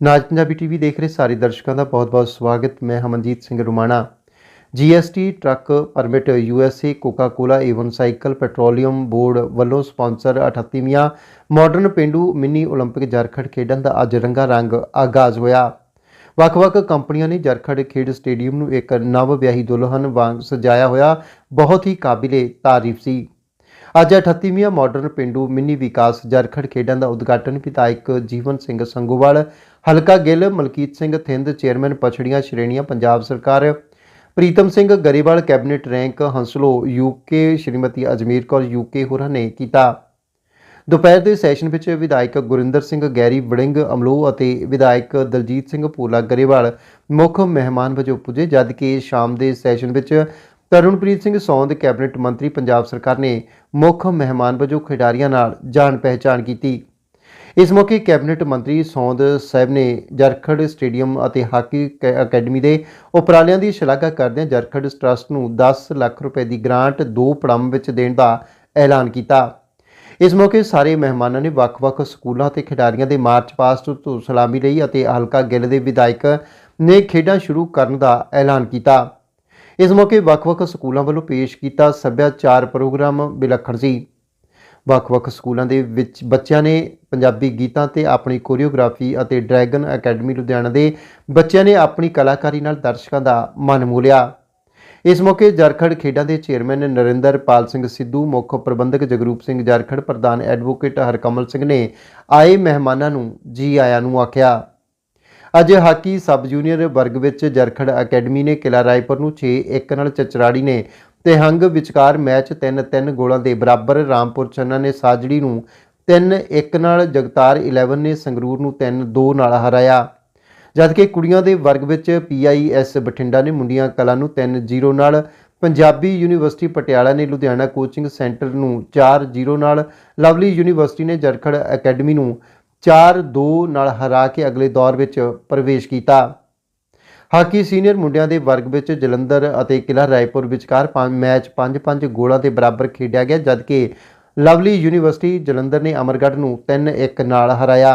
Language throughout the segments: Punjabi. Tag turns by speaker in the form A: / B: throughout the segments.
A: ਨਾਜ ਪੰਜਾਬੀ ਟੀਵੀ ਦੇਖ ਰਹੇ ਸਾਰੇ ਦਰਸ਼ਕਾਂ ਦਾ ਬਹੁਤ-ਬਹੁਤ ਸਵਾਗਤ ਮੈਂ Hamanjit Singh Rumana GST truck permit USA Coca Cola Avon cycle petroleum board ਵੱਲੋਂ ਸਪਾਂਸਰ 38ਵੀਆਂ ਮਾਡਰਨ ਪਿੰਡੂ ਮਿੰਨੀ 올림픽 ਜਰਖੜ ਖੇਡਾਂ ਦਾ ਅੱਜ ਰੰਗਾ ਰੰਗ ਆਗਾਜ਼ ਹੋਇਆ ਵੱਖ-ਵੱਖ ਕੰਪਨੀਆਂ ਨੇ ਜਰਖੜ ਖੇਡ ਸਟੇਡੀਅਮ ਨੂੰ ਇੱਕ ਨਵ ਵਿਆਹੀ ਦੁਲਹਨ ਵਾਂਗ ਸਜਾਇਆ ਹੋਇਆ ਬਹੁਤ ਹੀ ਕਾਬਿਲੇ ਤਾਰੀਫ ਸੀ ਅੱਜ 38ਵੀਂ ਮਾਡਰਨ ਪਿੰਡੂ ਮਿੰਨੀ ਵਿਕਾਸ ਜਰਖੜ ਖੇਡਾਂ ਦਾ ਉਦਘਾਟਨ ਵਿਧਾਇਕ ਜੀਵਨ ਸਿੰਘ ਸੰਗੋਵਾਲ ਹਲਕਾ ਗਿੱਲ, ਮਲਕੀਤ ਸਿੰਘ ਥਿੰਦ, ਚੇਅਰਮੈਨ ਪਛੜੀਆਂ ਸ਼੍ਰੇਣੀਆਂ, ਪੰਜਾਬ ਸਰਕਾਰ, Pritam Singh Grewal, cabinet rank, Hounslow UK Shrimati Ajmer Kaur UK ਹੋਰਾਂ ਨੇ ਕੀਤਾ। ਦੁਪਹਿਰ ਦੇ ਸੈਸ਼ਨ ਵਿੱਚ ਵਿਧਾਇਕ ਗੁਰਿੰਦਰ ਸਿੰਘ, ਗੈਰੀ ਵੜਿੰਗ, ਅਮਲੋਹ ਅਤੇ ਵਿਧਾਇਕ ਦਲਜੀਤ ਸਿੰਘ ਪੂਲਾ ਗਰੇਵਾਲ ਮੁੱਖ ਮਹਿਮਾਨ ਵਜੋਂ ਪੁੱਜੇ ਜਦਕਿ ਸ਼ਾਮ ਦੇ ਸੈਸ਼ਨ ਵਿੱਚ ਤਰੁਣਪ੍ਰੀਤ ਸਿੰਘ ਸੌਂਦ, ਕੈਬਨਿਟ ਮੰਤਰੀ, ਪੰਜਾਬ ਸਰਕਾਰ ਨੇ ਮੁੱਖ ਮਹਿਮਾਨ ਵਜੋਂ ਖਿਡਾਰੀਆਂ ਨਾਲ ਜਾਣ ਪਹਿਚਾਣ ਕੀਤੀ। ਇਸ ਮੌਕੇ ਕੈਬਨਿਟ ਮੰਤਰੀ ਸੌਂਦ ਸਾਹਿਬ ਨੇ ਜਰਖੜ ਸਟੇਡੀਅਮ ਅਤੇ ਹਾਕੀ ਕ- ਅਕੈਡਮੀ ਦੇ ਉਪਰਾਲਿਆਂ ਦੀ ਸ਼ਲਾਘਾ ਕਰਦਿਆਂ ਜਰਖੜ ਟਰਸਟ ਨੂੰ 10 ਲੱਖ ਰੁਪਏ ਦੀ ਗ੍ਰਾਂਟ ਦੋ ਪੜਮ ਵਿੱਚ ਦੇਣ ਦਾ ਐਲਾਨ ਕੀਤਾ। ਇਸ ਮੌਕੇ ਸਾਰੇ ਮਹਿਮਾਨਾਂ ਨੇ ਵੱਖ-ਵੱਖ ਸਕੂਲਾਂ ਤੇ ਖਿਡਾਰੀਆਂ ਦੇ ਮਾਰਚ ਪਾਸਟ ਤੋਂ ਸਲਾਮੀ ਲਈ ਅਤੇ ਹਲਕਾ ਗਿੱਲ ਦੇ ਵਿਧਾਇਕ ਨੇ ਖੇਡਾਂ ਸ਼ੁਰੂ ਕਰਨ ਦਾ ਐਲਾਨ ਕੀਤਾ। ਇਸ ਮੌਕੇ ਵੱਖ-ਵੱਖ ਸਕੂਲਾਂ ਵੱਲੋਂ ਪੇਸ਼ ਕੀਤਾ ਸੱਭਿਆਚਾਰ ਪ੍ਰੋਗਰਾਮ ਵਿਲੱਖਣ ਸੀ। ਵੱਖ-ਵੱਖ ਸਕੂਲਾਂ ਦੇ ਵਿੱਚ ਬੱਚਿਆਂ ਨੇ ਪੰਜਾਬੀ ਗੀਤਾਂ ਤੇ ਆਪਣੀ ਕੋਰੀਓਗ੍ਰਾਫੀ ਅਤੇ ਡਰੈਗਨ ਅਕੈਡਮੀ ਲੁਧਿਆਣਾ ਦੇ ਬੱਚਿਆਂ ਨੇ ਆਪਣੀ ਕਲਾਕਾਰੀ ਨਾਲ ਦਰਸ਼ਕਾਂ ਦਾ ਮਨ ਮੋਲਿਆ। ਇਸ ਮੌਕੇ ਜਰਖੜ ਖੇਡਾਂ ਦੇ ਚੇਅਰਮੈਨ ਨਰਿੰਦਰ ਪਾਲ ਸਿੰਘ ਸਿੱਧੂ, ਮੁੱਖ ਪ੍ਰਬੰਧਕ ਜਗਰੂਪ ਸਿੰਘ ਜਰਖੜ, ਪ੍ਰਧਾਨ ਐਡਵੋਕੇਟ ਹਰਕਮਲ ਸਿੰਘ ਨੇ ਆਏ ਮਹਿਮਾਨਾਂ ਨੂੰ, ਜੀ ਆਇਆਂ ਨੂੰ ਆਖਿਆ। ਅੱਜ ਹਾਕੀ ਸਬ ਜੂਨੀਅਰ ਵਰਗ ਵਿੱਚ ਜਰਖੜ ਅਕੈਡਮੀ ਨੇ ਕਿਲਾ ਰਾਏਪੁਰ ਨੂੰ 6-1 ਨਾਲ ਚਚਰਾੜੀ ਨੇ ਤੇ ਹੰਗ ਵਿਚਕਾਰ ਮੈਚ 3-3 ਗੋਲਾਂ ਦੇ ਬਰਾਬਰ ਰਾਮਪੁਰ ਚੰਨਾ ਨੇ ਸਾਜੜੀ ਨੂੰ 3-1 ਨਾਲ ਜਗਤਾਰ 11 ਨੇ ਸੰਗਰੂਰ ਨੂੰ 3-2 ਨਾਲ ਹਰਾਇਆ। ਜਦਕਿ ਕੁੜੀਆਂ ਦੇ ਵਰਗ ਵਿੱਚ ਪੀਆਈਐਸ ਬਠਿੰਡਾ ਨੇ ਮੁੰਡੀਆਂ ਕਲਾ ਨੂੰ 3-0 ਨਾਲ, ਪੰਜਾਬੀ ਯੂਨੀਵਰਸਿਟੀ ਪਟਿਆਲਾ ਨੇ ਲੁਧਿਆਣਾ ਕੋਚਿੰਗ ਸੈਂਟਰ ਨੂੰ 4-0 ਨਾਲ, ਲਵਲੀ ਯੂਨੀਵਰਸਿਟੀ ਨੇ ਜਰਖੜ ਅਕੈਡਮੀ ਨੂੰ 4-2 ਨਾਲ ਹਰਾ ਕੇ ਅਗਲੇ ਦੌਰ ਵਿੱਚ ਪ੍ਰਵੇਸ਼ ਕੀਤਾ। ਹਾਕੀ ਸੀਨੀਅਰ ਮੁੰਡਿਆਂ ਦੇ ਵਰਗ ਵਿੱਚ ਜਲੰਧਰ ਅਤੇ ਕਿਲਾ ਰਾਏਪੁਰ ਵਿਚਕਾਰ ਪੰਜ ਮੈਚ 5-5 ਗੋਲਾਂ ਦੇ ਬਰਾਬਰ ਖੇਡਿਆ ਗਿਆ, ਜਦਕਿ ਲਵਲੀ ਯੂਨੀਵਰਸਿਟੀ ਜਲੰਧਰ ਨੇ ਅਮਰਗੜ੍ਹ ਨੂੰ 3-1 ਨਾਲ ਹਰਾਇਆ।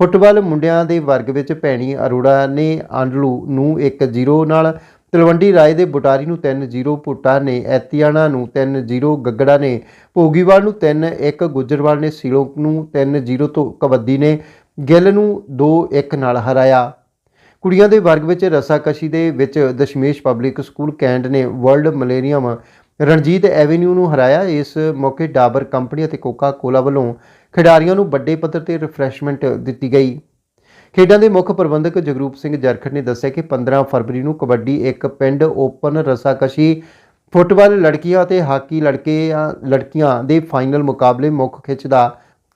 A: ਫੁੱਟਬਾਲ ਮੁੰਡਿਆਂ ਦੇ ਵਰਗ ਵਿੱਚ ਭੈਣੀ ਅਰੋੜਾ ਨੇ ਆਂਡਲੂ ਨੂੰ 1-0 ਨਾਲ, ਤਲਵੰਡੀ ਰਾਏ ਦੇ ਬੁਟਾਰੀ ਨੂੰ 3-0 ਭੁੱਟਾ ਨੇ ਐਤੀਆਣਾ ਨੂੰ 3-0 ਗੱਗੜਾ ਨੇ ਭੋਗੀਵਾਲ ਨੂੰ 3-1 ਗੁੱਜਰਵਾਲ ਨੇ ਸੀਲੋਂ ਨੂੰ 3-0 ਤੋਂ ਕਬੱਡੀ ਨੇ ਗਿੱਲ ਨੂੰ 2-1 ਨਾਲ ਹਰਾਇਆ। ਕੁੜੀਆਂ ਦੇ ਵਰਗ ਵਿੱਚ ਰਸਾਕਸ਼ੀ ਦੇ ਵਿੱਚ ਦਸ਼ਮੇਸ਼ ਪਬਲਿਕ ਸਕੂਲ ਕੈਂਟ ਨੇ ਵਰਲਡ ਮਲੇਰੀਅਮ ਰਣਜੀਤ ਐਵੇਨਿਊ ਨੂੰ ਹਰਾਇਆ। ਇਸ ਮੌਕੇ ਡਾਬਰ ਕੰਪਨੀ ਅਤੇ ਕੋਕਾ ਕੋਲਾ ਵੱਲੋਂ ਖਿਡਾਰੀਆਂ ਨੂੰ ਵੱਡੇ ਪੱਧਰ ਤੇ ਰਿਫਰੈਸ਼ਮੈਂਟ ਦਿੱਤੀ ਗਈ। ਖੇਡਾਂ ਦੇ ਮੁੱਖ ਪ੍ਰਬੰਧਕ ਜਗਰੂਪ ਸਿੰਘ ਜਰਖੜ ਨੇ ਦੱਸਿਆ ਕਿ 15 ਫਰਵਰੀ ਨੂੰ ਕਬੱਡੀ ਇੱਕ ਪਿੰਡ ਓਪਨ ਰਸਾਕਸ਼ੀ ਫੁੱਟਬਾਲ ਲੜਕੀਆਂ ਅਤੇ ਹਾਕੀ ਲੜਕੇ ਲੜਕੀਆਂ ਦੇ ਫਾਈਨਲ ਮੁਕਾਬਲੇ ਮੁੱਖ ਖਿੱਚ ਦਾ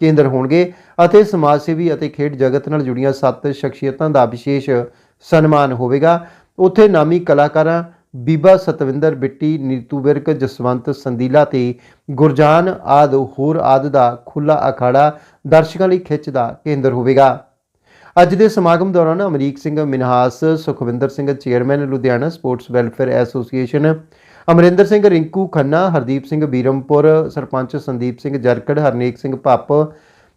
A: ਕੇਂਦਰ ਹੋਣਗੇ ਅਤੇ ਸਮਾਜ ਸੇਵੀ ਅਤੇ ਖੇਡ ਜਗਤ ਨਾਲ ਜੁੜੀਆਂ ਸੱਤ ਸ਼ਖਸੀਅਤਾਂ ਦਾ ਵਿਸ਼ੇਸ਼ ਸਨਮਾਨ ਹੋਵੇਗਾ। ਉੱਥੇ ਨਾਮੀ ਕਲਾਕਾਰਾਂ ਬੀਬਾ ਸਤਵਿੰਦਰ ਬਿੱਟੀ, ਨੀਤੂ ਵਿਰਕ ਜਸਵੰਤ ਸੰਦੀਲਾ ਤੇ ਗੁਰਜਾਨ ਆਦ, ਹੋਰ ਆਦ ਦਾ ਖੁੱਲਾ ਅਖਾੜਾ ਦਰਸ਼ਕਾਂ ਲਈ ਖਿੱਚ ਦਾ ਕੇਂਦਰ ਹੋਵੇਗਾ। ਅੱਜ ਦੇ ਸਮਾਗਮ ਦੌਰਾਨ Amrik Singh Minhas, Sukhwinder Singh chairman, Ludhiana sports welfare association Amrinder Singh, Rinku Khanna, Hardeep Singh Birampur, sarpanch Sandeep Singh Jarkhar, Harnek Singh Bhapp,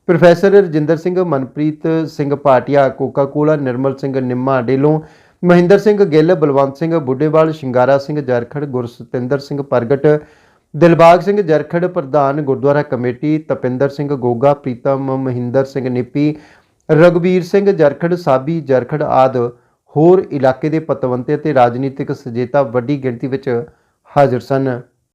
A: professor Rajinder Singh, Manpreet Singh ਪਾਟਿਆ Coca Cola Nirmal Singh Nimma Dehlon, Mahinder Singh Gill, Balwant Singh Buddhewal, Shingara Singh Jarkhar, Gursatinder Singh Pargat, Dilbagh Singh Jarkhar, ਪ੍ਰਧਾਨ ਗੁਰਦੁਆਰਾ ਕਮੇਟੀ, ਤਪਿੰਦਰ ਸਿੰਘ ਗੋਗਾ, ਪ੍ਰੀਤਮ ਮਹਿੰਦਰ ਸਿੰਘ ਨਿੱਪੀ ਰਗਵੀਰ ਸਿੰਘ ਜਰਖੜ, ਸਾਬੀ ਜਰਖੜ ਆਦ ਹੋਰ ਇਲਾਕੇ ਦੇ ਪਤਵੰਤੇ ਅਤੇ ਰਾਜਨੀਤਿਕ ਸਜੇਤਾ ਵੱਡੀ ਗਿਣਤੀ ਵਿੱਚ Hadir sana